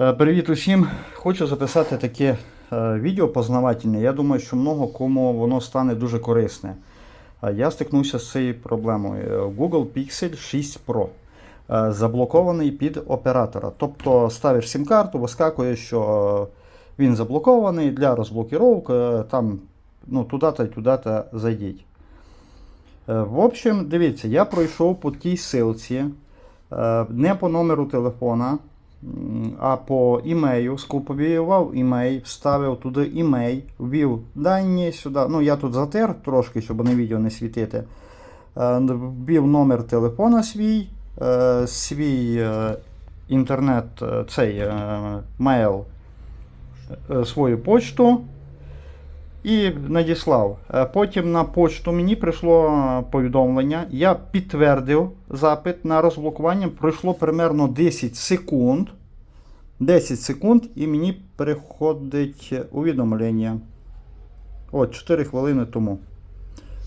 Е, Привіт усім! Хочу записати таке е, відео познавательне. Я думаю, що много кому воно стане дуже корисне. Е, Я стикнувся з цією проблемою. Google Pixel 6 Pro заблокований під оператора. Тобто ставиш сім-карту, вискакує, що він заблокований для розблокіровки, там ну, туди-то і туди-то зайдіть. В общем, дивіться, я пройшов по тій силці, не по номеру телефона, а по імею, скопіював імей, вставив туди імей, ввів дані сюди. Ну, я тут затер трошки, щоб на відео не світити. Е, Ввів номер телефона свій, е, свій е, інтернет, е, цей е, мейл, е, свою почту і надіслав. Е, Потім на почту мені прийшло е, повідомлення. Я підтвердив запит на розблокування. Пройшло примерно 10 секунд. 10 секунд і мені переходить увідомлення. От 4 хвилини тому.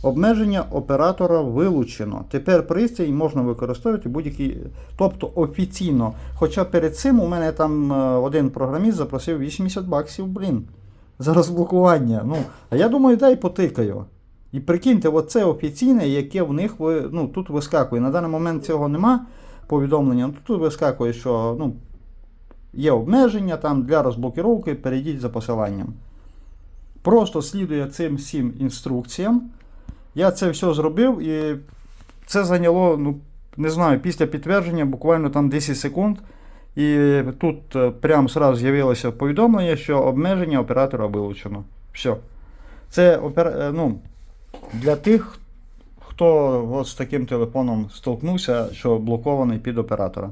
Обмеження оператора вилучено. Тепер пристрій можна використовувати будь-який. Тобто офіційно. Хоча перед цим у мене там е, один програміст запросив 80 баксів, блін за розблокування. Ну, а я думаю, дай потикаю. І прикиньте, оце офіційне, яке в них ну, тут вискакує. На даний момент цього нема повідомлення, ну, тут вискакує, що ну, є обмеження там для розблокіровки, перейдіть за посиланням. Просто слідує цим всім інструкціям. Я це все зробив і це зайняло, ну, не знаю, після підтвердження буквально там 10 секунд. І тут е, прямо сразу з'явилося повідомлення, що обмеження оператора вилучено. Все. Це е, ну, для тих, хто от з таким телефоном столкнувся, що блокований під оператора.